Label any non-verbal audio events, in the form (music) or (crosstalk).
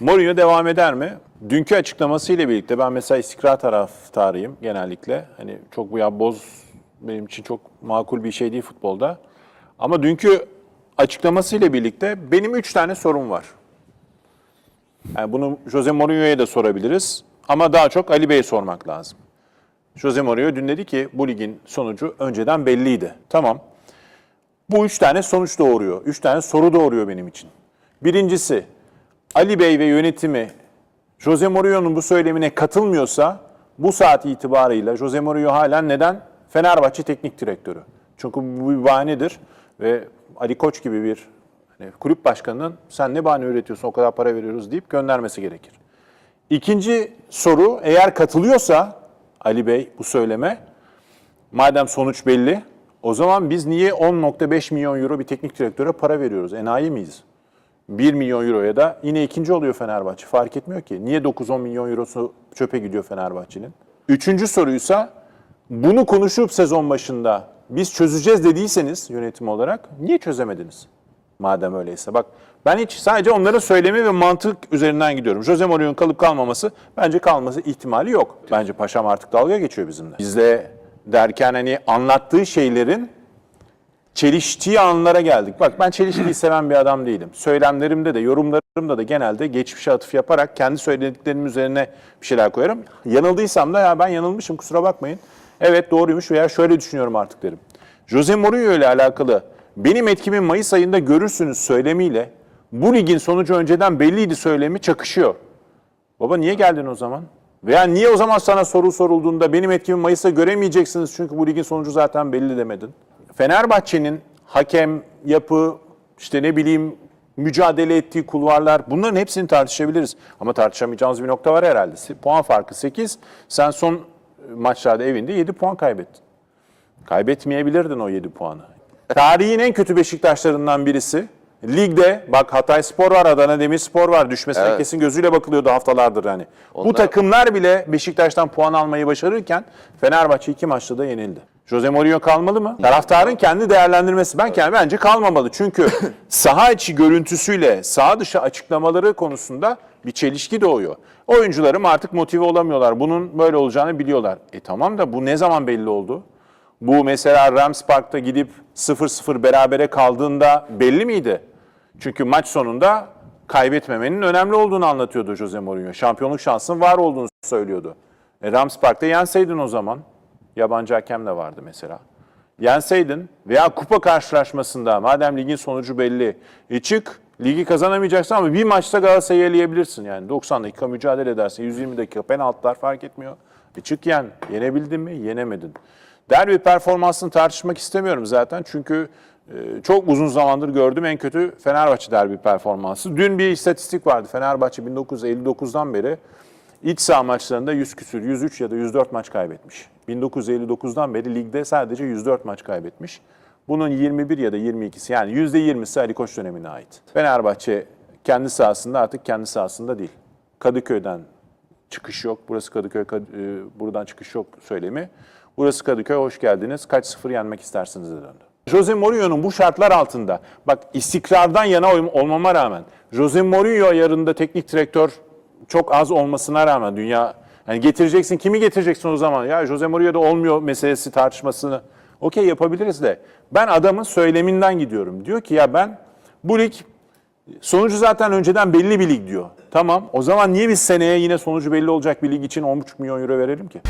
Mourinho devam eder mi? Dünkü açıklamasıyla birlikte ben mesela istikrar taraftarıyım genellikle. Hani çok bu ya boz benim için çok makul bir şey değil futbolda. Ama dünkü açıklamasıyla birlikte benim üç tane sorum var. Yani bunu Jose Mourinho'ya da sorabiliriz ama daha çok Ali Bey'e sormak lazım. Jose Mourinho dün dedi ki bu ligin sonucu önceden belliydi. Tamam. Bu üç tane sonuç doğuruyor. Üç tane soru doğuruyor benim için. Birincisi Ali Bey ve yönetimi Jose Mourinho'nun bu söylemine katılmıyorsa bu saat itibarıyla Jose Mourinho halen neden Fenerbahçe teknik direktörü? Çünkü bu bir bahanedir ve Ali Koç gibi bir hani kulüp başkanının sen ne bahane üretiyorsun o kadar para veriyoruz deyip göndermesi gerekir. İkinci soru eğer katılıyorsa Ali Bey bu söyleme madem sonuç belli o zaman biz niye 10.5 milyon euro bir teknik direktöre para veriyoruz? Enayi miyiz? 1 milyon euroya da yine ikinci oluyor Fenerbahçe. Fark etmiyor ki. Niye 9-10 milyon eurosu çöpe gidiyor Fenerbahçe'nin? Üçüncü soruysa bunu konuşup sezon başında biz çözeceğiz dediyseniz yönetim olarak niye çözemediniz? Madem öyleyse. Bak ben hiç sadece onların söylemi ve mantık üzerinden gidiyorum. Jose Mourinho'nun kalıp kalmaması bence kalması ihtimali yok. Bence Paşam artık dalga geçiyor bizimle. Bizle derken hani anlattığı şeylerin çeliştiği anlara geldik. Bak ben çelişkiyi (clears throat) seven bir adam değilim. Söylemlerimde de yorumlarımda da genelde geçmişe atıf yaparak kendi söylediklerimin üzerine bir şeyler koyarım. Yanıldıysam da ya ben yanılmışım kusura bakmayın. Evet doğruymuş veya şöyle düşünüyorum artık derim. Jose Mourinho ile alakalı benim etkimin Mayıs ayında görürsünüz söylemiyle bu ligin sonucu önceden belliydi söylemi çakışıyor. Baba niye geldin o zaman? Veya niye o zaman sana soru sorulduğunda benim etkimi Mayıs'ta göremeyeceksiniz çünkü bu ligin sonucu zaten belli demedin? Fenerbahçe'nin hakem, yapı, işte ne bileyim mücadele ettiği kulvarlar bunların hepsini tartışabiliriz. Ama tartışamayacağımız bir nokta var herhalde. Puan farkı 8. Sen son maçlarda evinde 7 puan kaybettin. Kaybetmeyebilirdin o 7 puanı. Tarihin en kötü Beşiktaşlarından birisi. Ligde bak Hatay Spor var, Adana Demirspor var. Düşmesine Evet. kesin gözüyle bakılıyordu haftalardır hani. Bu Onlar- takımlar bile Beşiktaş'tan puan almayı başarırken Fenerbahçe iki maçta da yenildi. Jose Mourinho kalmalı mı? Taraftarın kendi değerlendirmesi. Ben kendi bence kalmamalı. Çünkü (laughs) saha içi görüntüsüyle saha dışı açıklamaları konusunda bir çelişki doğuyor. Oyuncularım artık motive olamıyorlar. Bunun böyle olacağını biliyorlar. E tamam da bu ne zaman belli oldu? Bu mesela Rams Park'ta gidip 0-0 berabere kaldığında belli miydi? Çünkü maç sonunda kaybetmemenin önemli olduğunu anlatıyordu Jose Mourinho. Şampiyonluk şansının var olduğunu söylüyordu. E Rams Park'ta yenseydin o zaman, yabancı hakem de vardı mesela. Yenseydin veya kupa karşılaşmasında madem ligin sonucu belli, e çık ligi kazanamayacaksın ama bir maçta Galatasaray'ı eleyebilirsin. Yani 90 dakika mücadele edersin, 120 dakika penaltılar fark etmiyor. E çık yen, yenebildin mi? Yenemedin. Derbi performansını tartışmak istemiyorum zaten çünkü e, çok uzun zamandır gördüğüm en kötü Fenerbahçe derbi performansı. Dün bir istatistik vardı. Fenerbahçe 1959'dan beri iç saha maçlarında 100 küsür, 103 ya da 104 maç kaybetmiş. 1959'dan beri ligde sadece 104 maç kaybetmiş. Bunun 21 ya da 22'si yani %20'si Ali Koç dönemine ait. Fenerbahçe kendi sahasında artık kendi sahasında değil. Kadıköy'den çıkış yok. Burası Kadıköy, Kad- e, buradan çıkış yok söylemi. Burası Kadıköy, hoş geldiniz. Kaç sıfır yenmek istersiniz de döndü. Jose Mourinho'nun bu şartlar altında, bak istikrardan yana ol- olmama rağmen, Jose Mourinho ayarında teknik direktör çok az olmasına rağmen dünya, yani getireceksin, kimi getireceksin o zaman? Ya Jose Mourinho'da olmuyor meselesi tartışmasını. Okey yapabiliriz de. Ben adamın söyleminden gidiyorum. Diyor ki ya ben bu lig Sonucu zaten önceden belli bir lig diyor. Tamam o zaman niye biz seneye yine sonucu belli olacak bir lig için 10,5 milyon euro verelim ki?